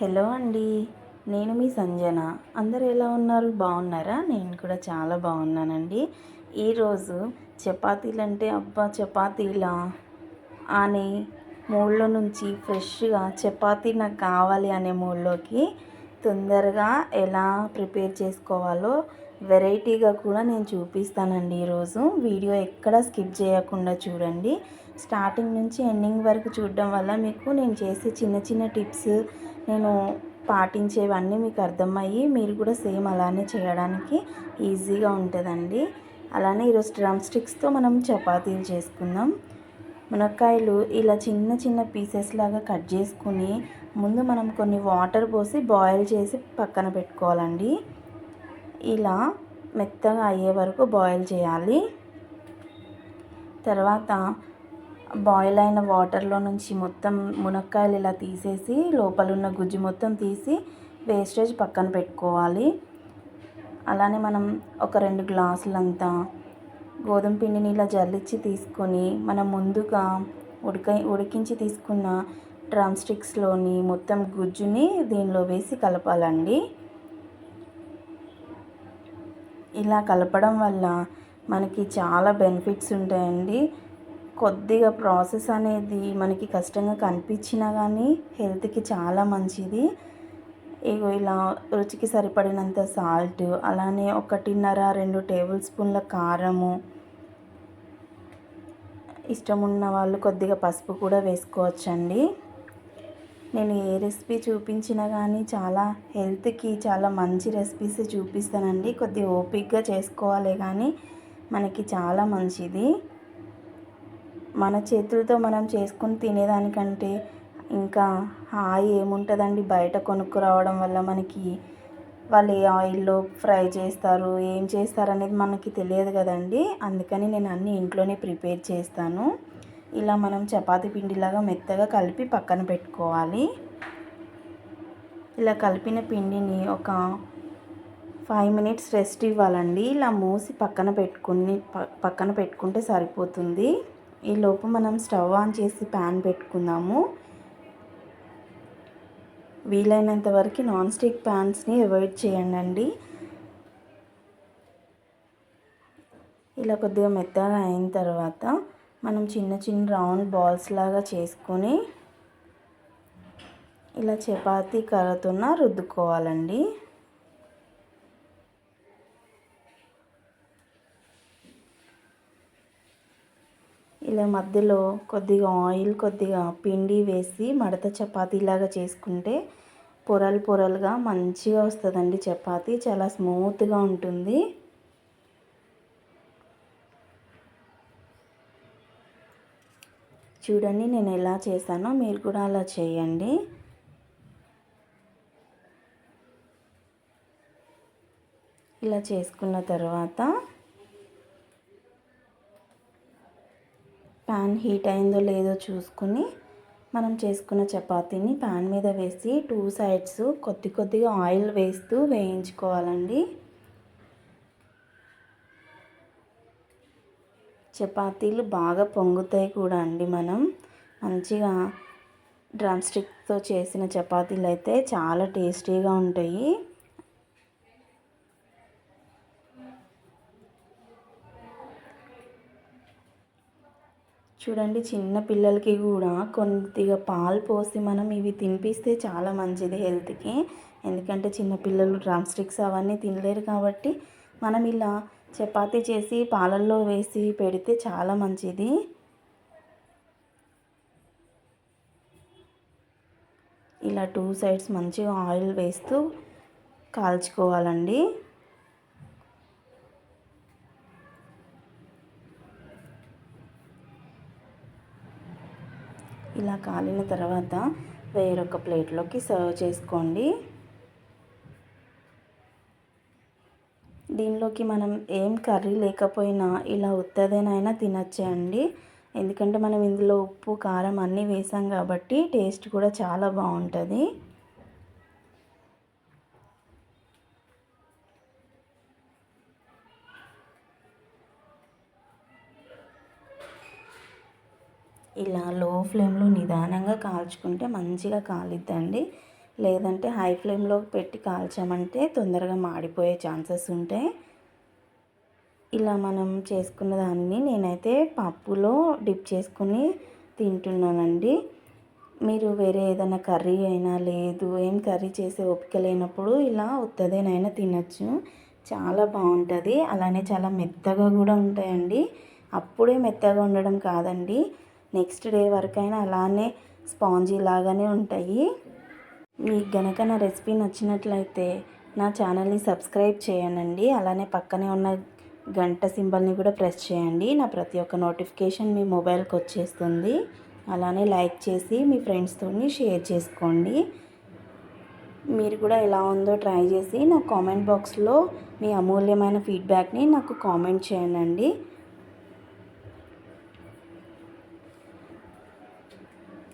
Hello అండి. నేను మీ సంజన. అందరు ఎలా ఉన్నారు? బాగున్నారా? నేను కూడా చాలా బాగున్నానండి. ఈరోజు చపాతీలు అంటే అబ్బా చపాతీలా? అనే మూడ్లో నుంచి ఫ్రెష్గా చపాతీ నాకు కావాలి అనే మూడ్లోకి తొందరగా ఎలా ప్రిపేర్ చేసుకోవాలో వెరైటీగా కూడా నేను చూపిస్తానండి ఈరోజు వీడియో ఎక్కడ స్కిప్ చేయకుండా చూడండి. స్టార్టింగ్ నుంచి ఎండింగ్ వరకు చూడడం వల్ల మీకు నేను చేసే చిన్న చిన్న టిప్స్ నేను పాటించేవన్నీ మీకు అర్థమయ్యి మీరు కూడా సేమ్ అలానే చేయడానికి ఈజీగా ఉంటుందండి. అలానే ఈరోజు డ్రమ్ స్టిక్స్తో మనం చపాతీలు చేసుకుందాం. మునక్కాయలు ఇలా చిన్న చిన్న పీసెస్ లాగా కట్ చేసుకుని ముందు మనం కొన్ని వాటర్ పోసి బాయిల్ చేసి పక్కన పెట్టుకోవాలండి. ఇలా మెత్తగా అయ్యే వరకు బాయిల్ చేయాలి. తర్వాత బాయిల్ అయిన వాటర్లో నుంచి మొత్తం మునక్కాయలు ఇలా తీసేసి లోపల ఉన్న గుజ్జు మొత్తం తీసి వేస్టేజ్ పక్కన పెట్టుకోవాలి. అలానే మనం ఒక రెండు గ్లాసులంతా గోధుమ పిండిని ఇలా జల్లించి తీసుకొని మనం ముందుగా ఉడక ఉడికించి తీసుకున్న డ్రమ్ స్టిక్స్లోని మొత్తం గుజ్జుని దీనిలో వేసి కలపాలండి. ఇలా కలపడం వల్ల మనకి చాలా బెనిఫిట్స్ ఉంటాయండి. కొద్దిగా ప్రాసెస్ అనేది మనకి కష్టంగా కనిపించినా కానీ హెల్త్కి చాలా మంచిది. ఇగో ఇలా రుచికి సరిపడినంత సాల్ట్ అలానే ఒకటిన్నర రెండు టేబుల్ స్పూన్ల కారము. ఇష్టం ఉన్న వాళ్ళు కొద్దిగా పసుపు కూడా వేసుకోవచ్చండి. నేను ఏ రెసిపీ చూపించినా కానీ చాలా హెల్త్కి చాలా మంచి రెసిపీస్ చూపిస్తానండి. కొద్దిగా ఓపిక్గా చేసుకోవాలి కానీ మనకి చాలా మంచిది. మన చేతులతో మనం చేసుకుని తినేదానికంటే ఇంకా హాయి ఏముంటుందండి? బయట కొనుక్కు రావడం వల్ల మనకి వాళ్ళు ఏ ఆయిల్లో ఫ్రై చేస్తారు ఏం చేస్తారు అనేది మనకి తెలియదు కదండి. అందుకని నేను అన్నీ ఇంట్లోనే ప్రిపేర్ చేస్తాను. ఇలా మనం చపాతీ పిండిలాగా మెత్తగా కలిపి పక్కన పెట్టుకోవాలి. ఇలా కలిపిన పిండిని ఒక ఫైవ్ మినిట్స్ రెస్ట్ ఇవ్వాలండి. ఇలా మూసి పక్కన పెట్టుకుని పక్కన పెట్టుకుంటే సరిపోతుంది. ఈ లోపు మనం స్టవ్ ఆన్ చేసి ప్యాన్ పెట్టుకుందాము. వీలైనంత వరకు నాన్ స్టిక్ ప్యాన్స్ని అవాయిడ్ చేయండి ఇలా కొద్దిగా మెత్తగా అయిన తర్వాత మనం చిన్న చిన్న రౌండ్ బాల్స్ లాగా చేసుకొని ఇలా చపాతీ కర్రతోన రుద్దుకోవాలండి. ఇలా మధ్యలో కొద్దిగా ఆయిల్ కొద్దిగా పిండి వేసి మడత చపాతీలాగా చేసుకుంటే పొరలు పొరలుగా మంచిగా వస్తుందండి చపాతీ. చాలా స్మూత్గా ఉంటుంది. చూడండి నేను ఎలా చేశానో మీరు కూడా అలా చేయండి. ఇలా చేసుకున్న తర్వాత ప్యాన్ హీట్ అయిందో లేదో చూసుకుని మనం చేసుకున్న చపాతీని ప్యాన్ మీద వేసి టూ సైడ్స్ కొద్ది కొద్దిగా ఆయిల్ వేస్తూ వేయించుకోవాలండి. చపాతీలు బాగా పొంగుతాయి కూడా అండి మనం. మంచిగా డ్రమ్ స్టిక్తో చేసిన చపాతీలు అయితే చాలా టేస్టీగా ఉంటాయి. చూడండి చిన్న పిల్లలకి కూడా కొద్దిగా పాలు పోసి మనం ఇవి తినిపిస్తే చాలా మంచిది హెల్త్కి. ఎందుకంటే చిన్నపిల్లలు డ్రమ్ స్టిక్స్ అవన్నీ తినలేరు కాబట్టి మనం ఇలా చపాతీ చేసి పాలల్లో వేసి పెడితే చాలా మంచిది. ఇలా టూ సైడ్స్ మంచిగా ఆయిల్ వేస్తూ కాల్చుకోవాలండి. ఇలా కాలిన తర్వాత వేరొక ప్లేట్లోకి సర్వ్ చేసుకోండి. దీనిలోకి మనం ఏం కర్రీ లేకపోయినా ఇలా ఉత్తదేనైనా తినచ్చండి. ఎందుకంటే మనం ఇందులో ఉప్పు కారం అన్నీ వేసాం కాబట్టి టేస్ట్ కూడా చాలా బాగుంటుంది. ఇలా లో ఫ్లేమ్లో నిదానంగా కాల్చుకుంటే మంచిగా కాలిద్దండి. లేదంటే హై ఫ్లేమ్లో పెట్టి కాల్చామంటే తొందరగా మాడిపోయే ఛాన్సెస్ ఉంటాయి. ఇలా మనం చేసుకున్న దాన్ని నేనైతే పప్పులో డిప్ చేసుకుని తింటున్నానండి. మీరు వేరే ఏదైనా కర్రీ అయినా లేదు ఏం కర్రీ చేసే ఓపిక లేనప్పుడు ఇలా ఉత్తదేనైనా తినచ్చు. చాలా బాగుంటుంది. అలానే చాలా మెత్తగా కూడా ఉంటాయండి. అప్పుడే మెత్తగా ఉండడం కాదండి. నెక్స్ట్ డే వరకైనా అలానే స్పాంజీ లాగానే ఉంటాయి. మీకు గనక నా రెసిపీ నచ్చినట్లయితే నా ఛానల్ని సబ్స్క్రైబ్ చేయనండి అలానే పక్కనే ఉన్న గంట సింబల్ని కూడా ప్రెస్ చేయండి. నా ప్రతి ఒక్క నోటిఫికేషన్ మీ మొబైల్కి వచ్చేస్తుంది. అలానే లైక్ చేసి మీ ఫ్రెండ్స్తో షేర్ చేసుకోండి. మీరు కూడా ఎలా ఉందో ట్రై చేసి నా కామెంట్ బాక్స్లో మీ అమూల్యమైన ఫీడ్బ్యాక్ని నాకు కామెంట్ చేయండి.